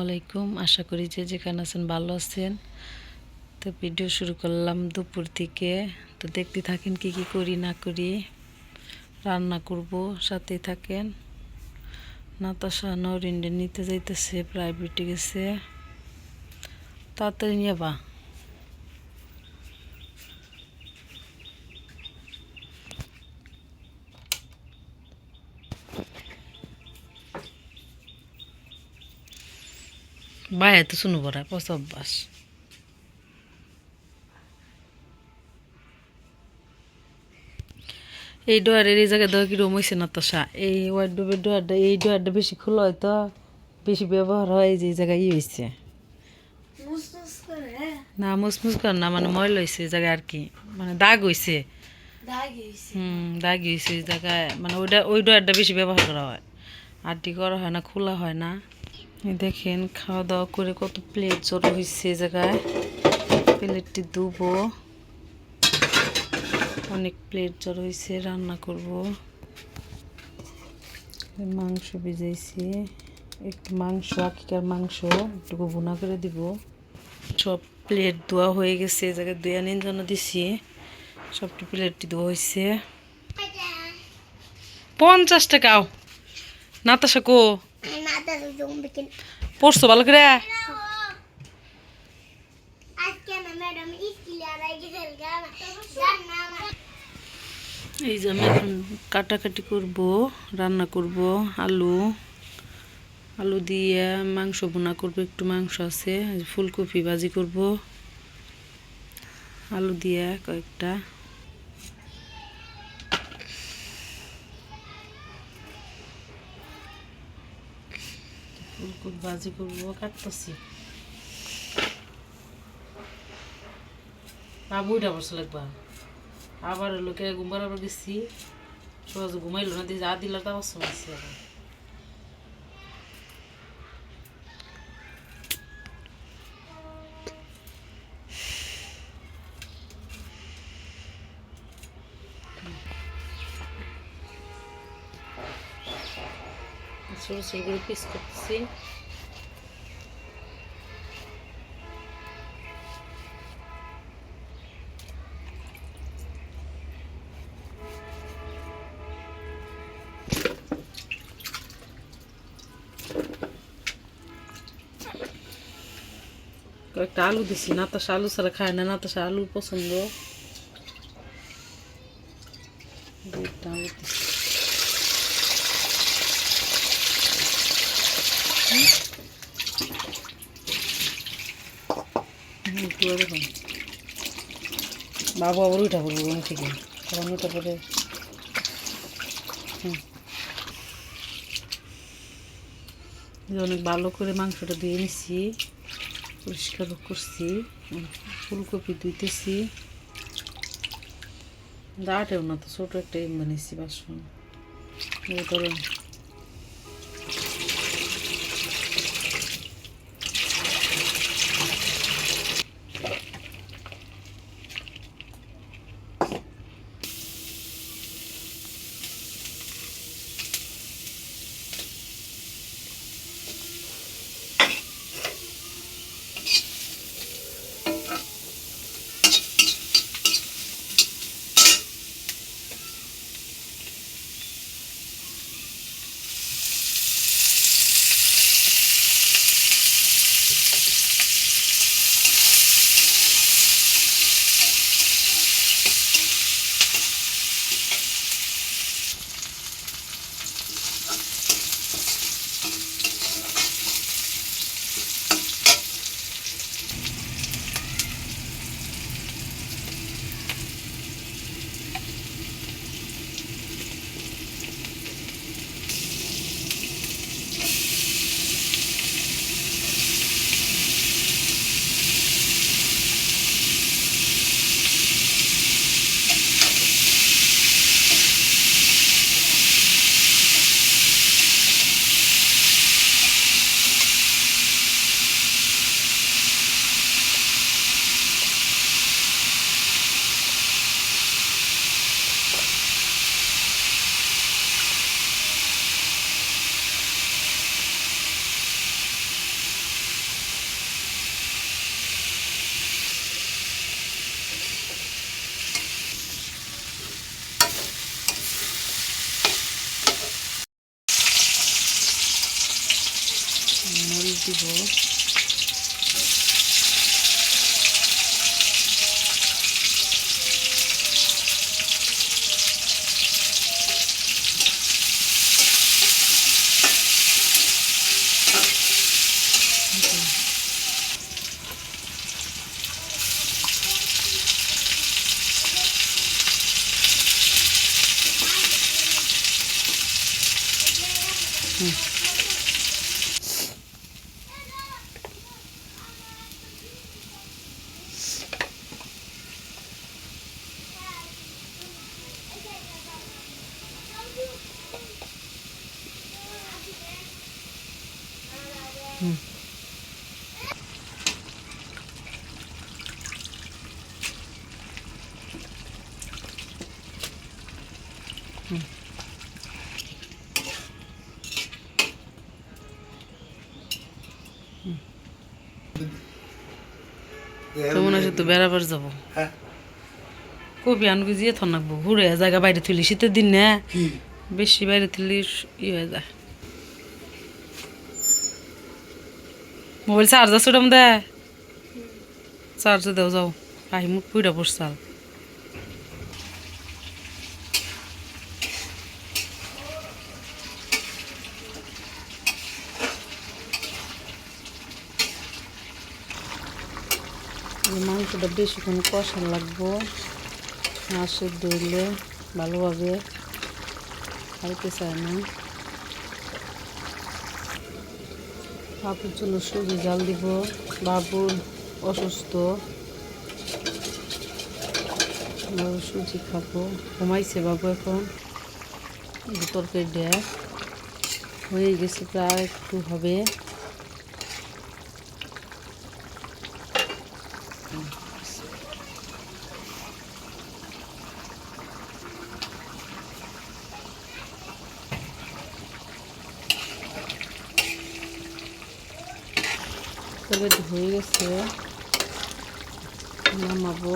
আলাইকুম। আশা করি যে যেখানে আছেন ভালো আছেন। তো ভিডিও শুরু করলাম দুপুর থেকে। তো দেখতে থাকেন কি কি করি না করি। রান্না করব সাথে থাকেন। নাতাশা নরিন্ডে নিতে যাইতেছে প্রাইভেটে গেছে। তাড়াতাড়ি নিয়ে বা বাইরে তো শুনব না পচ অভ্যাস এই ডোয়ারের এই জায়গায় দেওয়া কিরম হয়েছে না তো সা এই ওয়ার্ডোবের ডোয়ারটা এই ডোয়ারটা বেশি খোলা হয় তো বেশি ব্যবহার হয় যে এই জায়গায় ই হয়েছে না মুসমুস কর না মানে ময়লা হয়েছে এই জায়গায় আর কি। মানে দাগ হয়েছে দাগ হুম দাগ হয়েছে এই জায়গায়। মানে ওইটা ওই ডোয়ারটা বেশি ব্যবহার করা হয়। আরটি করা হয় না খোলা হয় না। দেখেন, খাওয়া দাওয়া করে কত প্লেট জড়ো হয়েছে এই জায়গায়। প্লেটটি ধুবো। অনেক প্লেট জড়ো হয়েছে রান্না করব। মাংস ভিজাইছি। একটু মাংস, আকিকার মাংস একটু ভুনা করে দিব। সব প্লেট ধোয়া হয়ে গেছে এ জায়গায় দুই আনিন জন্য দিছি। সবটি প্লেটটি ধোয়া হয়েছে পঞ্চাশ টাকাও নাতাশা কো? পড়ছো ভালো করে? এই যে আমি এখন কাটাকাটি করব রান্না করব আলু আলু দিয়ে মাংস বোনা করব একটু মাংস আছে ফুলকপি ভাজি করব। আলু দিয়ে কয়েকটা ফুলকপি ভাজি করব, কাটতেছি। বাবুইটা বসে লাগবা। আবার লোকে ঘুমবার আবার গেছি। সহজে ঘুমাইলো না, দিয়ে যা দিল তা বসে আবার ছোট করে পিস করতেছি কয়েকটা আলু দিছি, নাতাশা আলু ছাড়া খায় না, নাতাশা আলু পছন্দ দুইটা আলু দিছি। দাও। বাবু আবার উঠা পড়ব ঘুম থেকে। তখন উঠা যে অনেক ভালো করে মাংসটা ধুয়ে নিছি, পরিষ্কার করছি ফুলকপি ধুইতেছি। দাঁটেও না তো, ছোট একটা বানিয়েছি বাসন। দিব। কেমন আছে? তো বেড়াবার যাব। হ্যাঁ। কবি আনবি দিয়ে থন ঘুরে জায়গা বাইরে তুলি শীতের দিন না। বেশি বাইরে তুলি ই হয়ে যায়। মোবাইল চার্জার ছুটাম দে চার্জার দেও, যাও। আহি মুখ পুইটা পড়ছাল মাংসটা বেশিক্ষণ কষা লাগবো। মাছের দইলে ভালোভাবে খাইতে চায় না বাবুর জন্য সুজি জাল দিব। বাবুর অসুস্থ। সুজি খাব। ঘুমাইছে বাবু এখন। তরকারি দেয়। হয়ে গেছে, প্রায় একটু হবে। তরকারি হয়ে গেছে নামাবো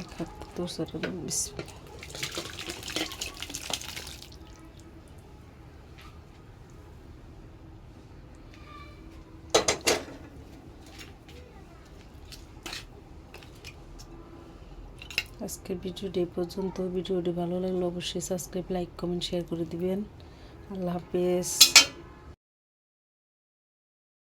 এক হাত তোর সাথে বিসমিল্লাহ। আজকের ভিডিওটি এই পর্যন্ত। ভিডিওটি ভালো লাগলে অবশ্যই সাবস্ক্রাইব লাইক কমেন্ট শেয়ার করে দিবেন। আল্লাহ হাফেজ।